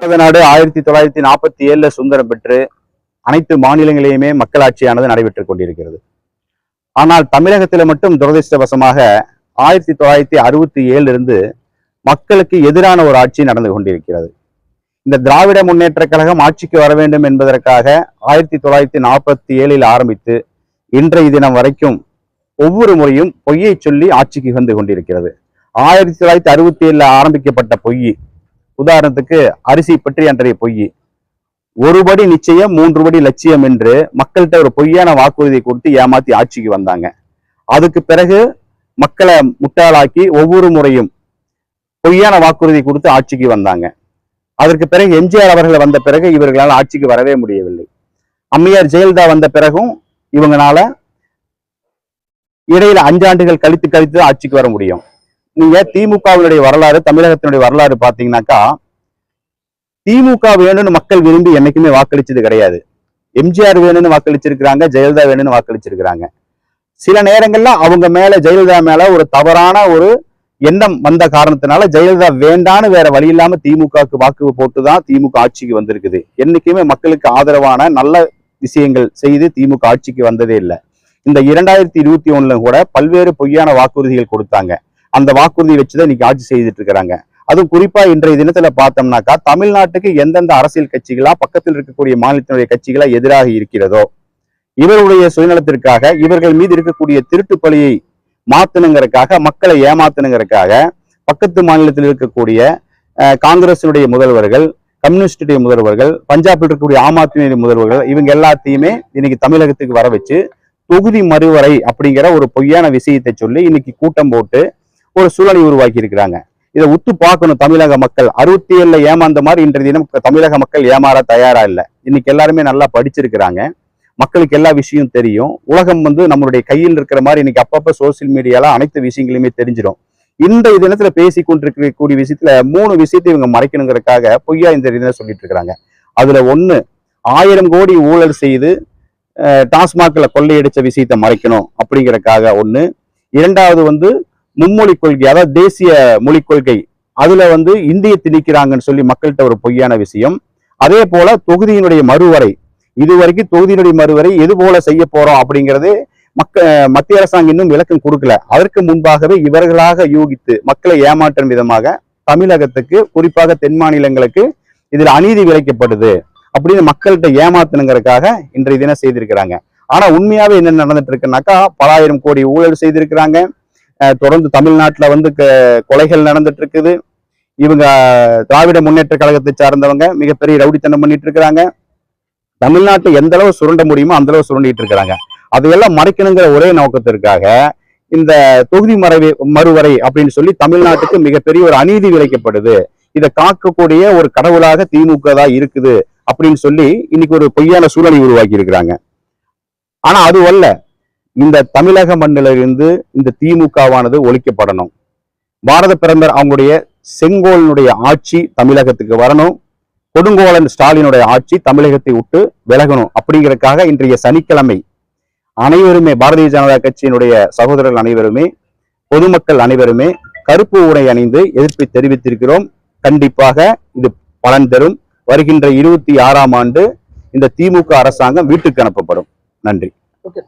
பாரத நாடு ஆயிரத்தி தொள்ளாயிரத்தி நாற்பத்தி ஏழுல சுதந்திரம் பெற்று அனைத்து மாநிலங்களிலுமே மக்களாட்சியானது நடைபெற்றுக் கொண்டிருக்கிறது. ஆனால் தமிழகத்தில் மட்டும் துரதிருஷ்டவசமாக ஆயிரத்தி தொள்ளாயிரத்தி அறுபத்தி ஏழிலிருந்து மக்களுக்கு எதிரான ஒரு ஆட்சி நடந்து கொண்டிருக்கிறது. இந்த திராவிட முன்னேற்ற கழகம் ஆட்சிக்கு வர வேண்டும் என்பதற்காக ஆயிரத்தி தொள்ளாயிரத்தி நாற்பத்தி ஏழில் ஆரம்பித்து இன்றைய தினம் வரைக்கும் ஒவ்வொரு முறையும் பொய்யை சொல்லி ஆட்சிக்கு வந்து கொண்டிருக்கிறது. ஆயிரத்தி தொள்ளாயிரத்தி அறுபத்தி ஏழில் ஆரம்பிக்கப்பட்ட பொய் உதாரணத்துக்கு அரிசி பற்றி அன்றைய பொய். ஒரு படி நிச்சயம் மூன்று படி லட்சியம் என்று மக்கள்கிட்ட ஒரு பொய்யான வாக்குறுதியை கொடுத்து ஏமாத்தி ஆட்சிக்கு வந்தாங்க. அதுக்கு பிறகு மக்களை முட்டாளாக்கி ஒவ்வொரு முறையும் பொய்யான வாக்குறுதி கொடுத்து ஆட்சிக்கு வந்தாங்க. அதற்கு பிறகு எம்ஜிஆர் அவர்கள் வந்த பிறகு இவர்களால் ஆட்சிக்கு வரவே முடியவில்லை. அம்மையார் ஜெயலலிதா வந்த பிறகும் இவங்களால இடையில அஞ்சாண்டுகள் கழித்து கழித்து ஆட்சிக்கு வர முடியும். நீங்க திமுகவினுடைய வரலாறு தமிழகத்தினுடைய வரலாறு பாத்தீங்கன்னாக்கா திமுக வேணும்னு மக்கள் விரும்பி என்னைக்குமே வாக்களிச்சது கிடையாது. எம்ஜிஆர் வேணும்னு வாக்களிச்சிருக்கிறாங்க ஜெயலலிதா வேணும்னு வாக்களிச்சிருக்கிறாங்க. சில நேரங்கள்ல அவங்க மேல ஜெயலலிதா மேல ஒரு தவறான ஒரு எண்ணம் வந்த காரணத்தினால ஜெயலலிதா வேண்டான்னு வேற வழி இல்லாம திமுகவுக்கு வாக்கு போட்டுதான் திமுக ஆட்சிக்கு வந்திருக்குது. என்னைக்குமே மக்களுக்கு ஆதரவான நல்ல விஷயங்கள் செய்து திமுக ஆட்சிக்கு வந்ததே இல்லை. இந்த இரண்டாயிரத்தி இருபத்தி ஒண்ணுல கூட பல்வேறு பொய்யான வாக்குறுதிகள் கொடுத்தாங்க. அந்த வாக்குறுதி வச்சுதான் இன்னைக்கு ஆட்சி செய்துட்டு இருக்கிறாங்க. அதுவும் குறிப்பா இன்றைய தினத்துல பார்த்தோம்னாக்கா தமிழ்நாட்டுக்கு எந்தெந்த அரசியல் கட்சிகளா பக்கத்தில் இருக்கக்கூடிய மாநிலத்தினுடைய கட்சிகளா எதிராக இருக்கிறதோ இவருடைய சுயநலத்திற்காக இவர்கள் மீது இருக்கக்கூடிய திருட்டு பலியை மாத்தணுங்கிறதுக்காக மக்களை ஏமாத்தணுங்கிறதுக்காக பக்கத்து மாநிலத்தில் இருக்கக்கூடிய காங்கிரசினுடைய முதல்வர்கள் கம்யூனிஸ்டுடைய முதல்வர்கள் பஞ்சாபில் இருக்கக்கூடிய ஆம் ஆத்மியுடைய முதல்வர்கள் இவங்க எல்லாத்தையுமே இன்னைக்கு தமிழகத்துக்கு வர வச்சு தொகுதி மறுவரை அப்படிங்கிற ஒரு பொய்யான விஷயத்தை சொல்லி இன்னைக்கு கூட்டம் போட்டு ஒரு சூழலை உருவாக்கி இருக்கிறாங்க இதை உத்து பார்க்கணும் தமிழக மக்கள். அறுபத்தி ஏழுல ஏமாந்த மாதிரி இன்றைய தினம் தமிழக மக்கள் ஏமாற தயாரா இல்லை. இன்னைக்கு எல்லாருமே நல்லா படிச்சிருக்கிறாங்க. மக்களுக்கு எல்லா விஷயம் தெரியும். உலகம் வந்து நம்மளுடைய கையில் இருக்கிற மாதிரி இன்னைக்கு அப்பப்ப சோசியல் மீடியால அனைத்து விஷயங்களுமே தெரிஞ்சிடும் இந்த தினத்துல பேசி கொண்டிருக்கக்கூடிய விஷயத்துல மூணு விஷயத்தை இவங்க மறைக்கணுங்கிறதுக்காக பொய்யா இந்த தினம் சொல்லிட்டு இருக்கிறாங்க. அதுல ஒண்ணு ஆயிரம் கோடி ஊழல் செய்து டாஸ்மாக்ல கொள்ளையடிச்ச விஷயத்தை மறைக்கணும் அப்படிங்கிறதுக்காக ஒண்ணு. இரண்டாவது வந்து மும்மொழி கொள்கை அதாவது தேசிய மொழிக் கொள்கை அதுல வந்து இந்திய திணிக்கிறாங்கன்னு சொல்லி மக்கள்கிட்ட ஒரு பொய்யான விஷயம். அதே போல தொகுதியினுடைய மறுவரை இதுவரைக்கும் தொகுதியினுடைய மறுவரை எது போல செய்ய போறோம் அப்படிங்கிறது மக்க மத்திய அரசாங்கம் இன்னும் விளக்கம் கொடுக்கல. அதற்கு முன்பாகவே இவர்களாக யூகித்து மக்களை ஏமாற்றும் விதமாக தமிழகத்துக்கு குறிப்பாக தென் மாநிலங்களுக்கு இதில் அநீதி விளைக்கப்படுது அப்படின்னு மக்கள்கிட்ட ஏமாத்தணுங்கிறதுக்காக இன்றைய தினம் செய்திருக்கிறாங்க. ஆனா உண்மையாவே என்ன நடந்துட்டு இருக்குன்னாக்கா பலாயிரம் கோடி ஊழல் செய்திருக்கிறாங்க. தொடர்ந்து தமிழ்நாட்டில் வந்து க- கொலைகள் நடந்துட்டு இருக்குது இவங்க திராவிட முன்னேற்ற கழகத்தை சார்ந்தவங்க மிகப்பெரிய ரவுடித்தனம் பண்ணிட்டு இருக்கிறாங்க தமிழ்நாட்டை எந்த அளவு சுரண்ட முடியுமோ அந்த அளவு சுரண்டிட்டு இருக்கிறாங்க அதையெல்லாம் மறைக்கணுங்கிற ஒரே நோக்கத்திற்காக இந்த தொகுதி மறைவு மறுவரை அப்படின்னு சொல்லி தமிழ்நாட்டுக்கு மிகப்பெரிய ஒரு அநீதி விளைக்கப்படுது. இதை காக்கக்கூடிய ஒரு கடவுளாக திமுக தான் இருக்குது அப்படின்னு சொல்லி இன்னைக்கு ஒரு பொய்யான சூழலை உருவாக்கி இருக்கிறாங்க ஆனா அது அல்ல. இந்த தமிழக மண்ணிலிருந்து இந்த திமுகவானது ஒழிக்கப்படணும். பாரத பிரதமர் அவங்களுடைய செங்கோலினுடைய ஆட்சி தமிழகத்துக்கு வரணும். கொடுங்கோலன் ஸ்டாலினுடைய ஆட்சி தமிழகத்தை விட்டு விலகணும் அப்படிங்கறதுக்காக இன்றைய சனிக்கிழமை அனைவருமே பாரதிய ஜனதா கட்சியினுடைய சகோதரர்கள் அனைவருமே பொதுமக்கள் அனைவருமே கருப்பு உடை அணிந்து எதிர்ப்பை தெரிவித்திருக்கிறோம். கண்டிப்பாக இது பலன் தரும். வருகின்ற இருபத்தி ஆறாம் ஆண்டு இந்த திமுக அரசாங்கம் வீட்டுக்கு அனுப்பப்படும். நன்றி. ஓகே.